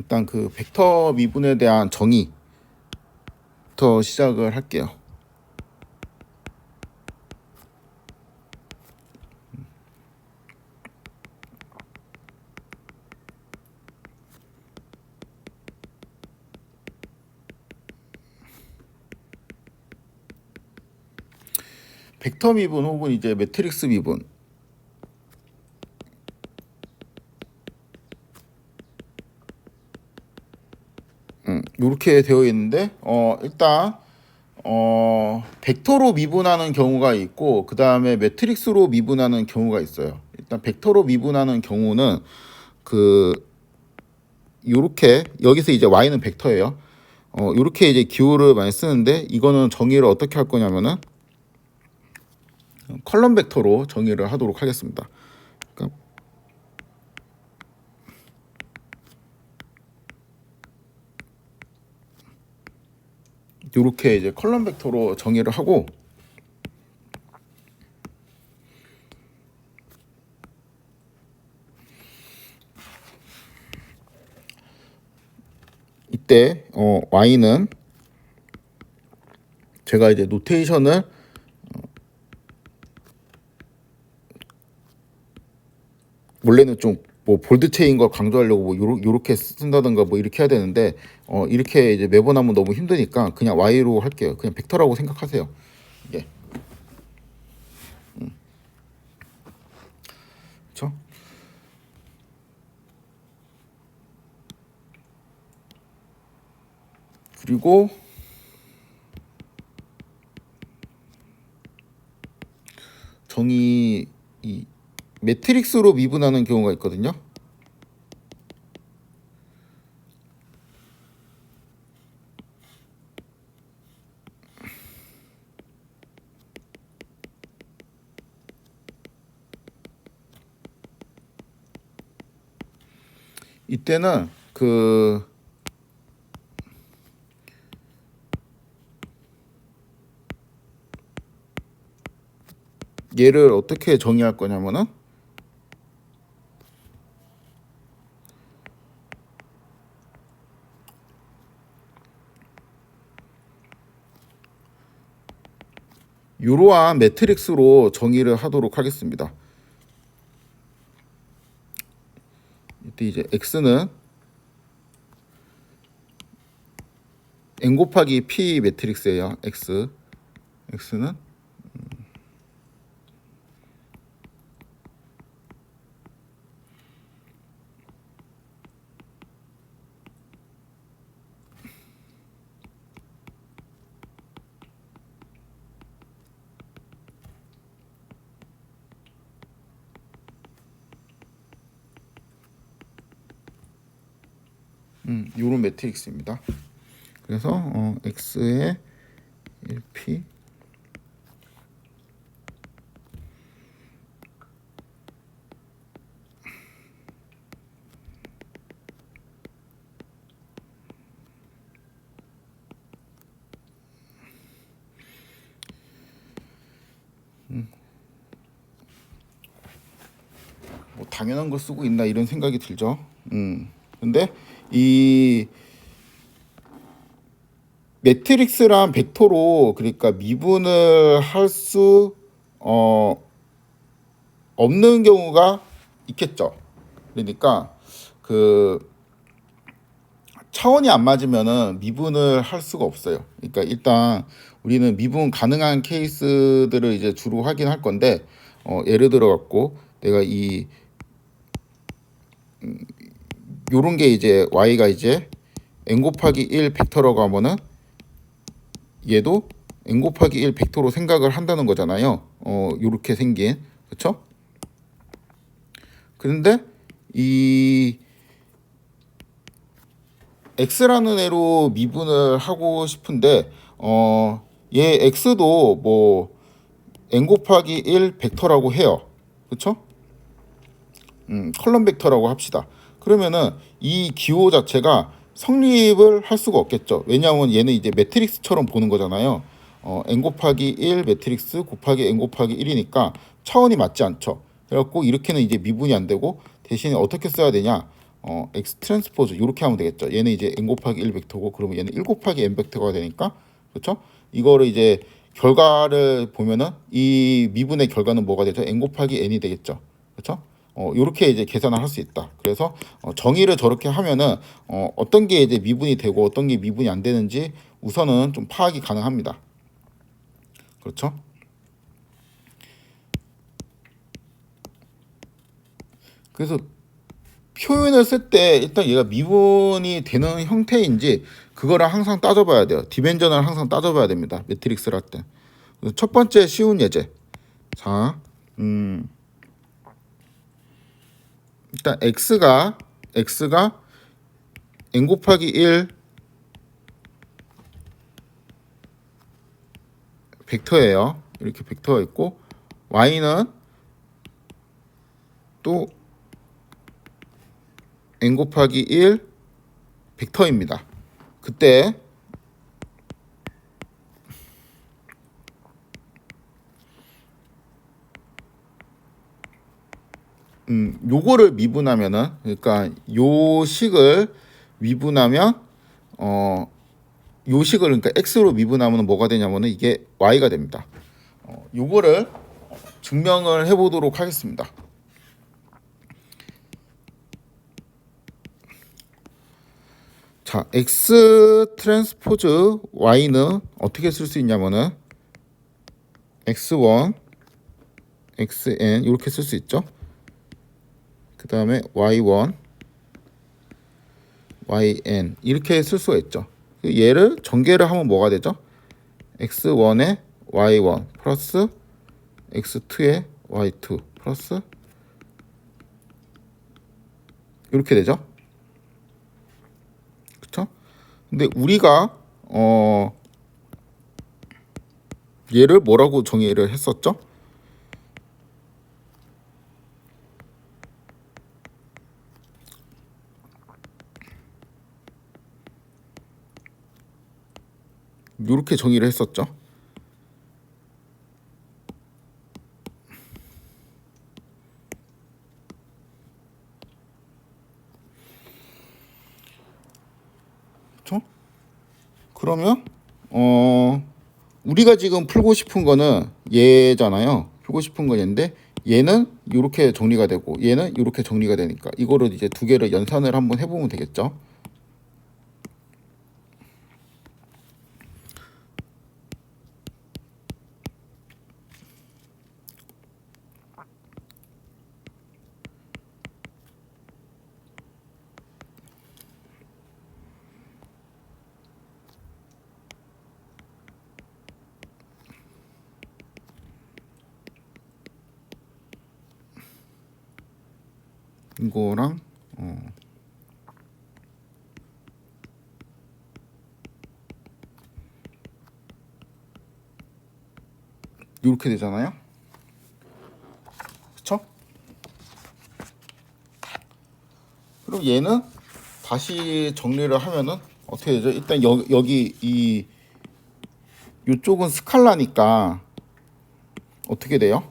일단 그 벡터 미분에 대한 정의부터 시작을 할게요. 벡터 미분 혹은 이제 매트릭스 미분 음, 이렇게 되어 있는데 어 일단 어 벡터로 미분하는 경우가 있고 그 다음에 매트릭스로 미분하는 경우가 있어요. 일단 벡터로 미분하는 경우는 그 요렇게 여기서 이제 y는 벡터예요. 어 요렇게 이제 기호를 많이 쓰는데 이거는 정의를 어떻게 할 거냐면은 컬럼 벡터로 정의를 하도록 하겠습니다. 그러니까 이렇게 이제 컬럼 벡터로 정의를 하고 이때 어, y는 제가 이제 노테이션을 원래는 좀 뭐 볼드 체인 걸 강조하려고 뭐 요러, 요렇게 쓴다든가 뭐 이렇게 해야 되는데 어 이렇게 이제 매번 하면 너무 힘드니까 그냥 y로 할게요. 그냥 벡터라고 생각하세요. 이게. 음. 그렇죠? 그리고 정의 이 매트릭스로 미분하는 경우가 있거든요. 이때는 그 얘를 어떻게 정의할 거냐면은 이러한 매트릭스로 정의를 하도록 하겠습니다. 이때 이제 x는 n 곱하기 p 매트릭스예요. x x는 음, 요런 매트릭스입니다. 그래서 어, x의 1p 뭐 당연한 걸 쓰고 있나 이런 생각이 들죠. 음. 근데 이 매트릭스란 벡터로 그러니까 미분을 할수 어, 없는 경우가 있겠죠. 그러니까 그 차원이 안 맞으면은 미분을 할 수가 없어요. 그러니까 일단 우리는 미분 가능한 케이스들을 이제 주로 확인할 건데 어, 예를 들어 갖고 내가 이 음, 요런 게 이제 y가 이제 n 곱하기 1 벡터라고 하면은 얘도 n 곱하기 1 벡터로 생각을 한다는 거잖아요. 어, 요렇게 생긴 그렇죠? 그런데 이 x라는 애로 미분을 하고 싶은데 어, 얘 x도 뭐 n 곱하기 1 벡터라고 해요. 그렇죠? 음, 컬럼 벡터라고 합시다. 그러면은 이 기호 자체가 성립을 할 수가 없겠죠. 왜냐하면 얘는 이제 매트릭스처럼 보는 거잖아요. 어, n 곱하기 1 매트릭스 곱하기 n 곱하기 1이니까 차원이 맞지 않죠. 그래갖고 이렇게는 이제 미분이 안 되고 대신에 어떻게 써야 되냐? 어, x 트랜스포즈 이렇게 하면 되겠죠. 얘는 이제 n 곱하기 1 벡터고 그러면 얘는 1 곱하기 n 벡터가 되니까 그렇죠? 이거를 이제 결과를 보면은 이 미분의 결과는 뭐가 되죠? n 곱하기 n이 되겠죠. 그렇죠? 어, 이렇게 이제 계산을 할 수 있다. 그래서 어, 정의를 저렇게 하면은 어, 어떤 게 이제 미분이 되고 어떤 게 미분이 안 되는지 우선은 좀 파악이 가능합니다. 그렇죠? 그래서 표현을 쓸 때 일단 얘가 미분이 되는 형태인지 그거를 항상 따져봐야 돼요. 디멘전을 항상 따져봐야 됩니다. 매트릭스를 할 때. 첫 번째 쉬운 예제. 자, 음, 일단 x가 x가 n 곱하기 1 벡터예요. 이렇게 벡터가 있고 y는 또 n 곱하기 1 벡터입니다. 그때 음, 요거를 미분하면은 그러니까 요 식을 미분하면 어 요 식을 그러니까 x로 미분하면 뭐가 되냐면은 이게 y가 됩니다. 어, 요거를 증명을 해 보도록 하겠습니다. 자, x 트랜스포즈 y는 어떻게 쓸 수 있냐면은 x1 xn 이렇게 쓸 수 있죠. 그 다음에 y1 yn 이렇게 쓸 수가 있죠. 얘를 전개를 하면 뭐가 되죠? x1에 y1 플러스 x2에 y2 플러스 이렇게 되죠. 그쵸? 근데 우리가 어 얘를 뭐라고 정의를 했었죠? 이렇게 정의를 했었죠. 그렇죠? 그러면 어 우리가 지금 풀고 싶은 거는 얘잖아요. 풀고 싶은 건 얘인데 얘는 이렇게 정리가 되고 얘는 이렇게 정리가 되니까 이거를 이제 두 개를 연산을 한번 해보면 되겠죠. 이거랑 어. 이렇게 되잖아요. 그쵸? 그럼 얘는 다시 정리를 하면은 어떻게 되죠? 일단 여, 여기 이 이쪽은 스칼라니까 어떻게 돼요?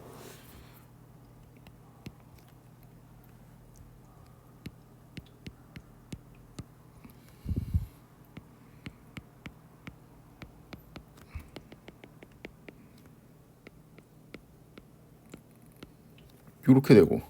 이렇게 되고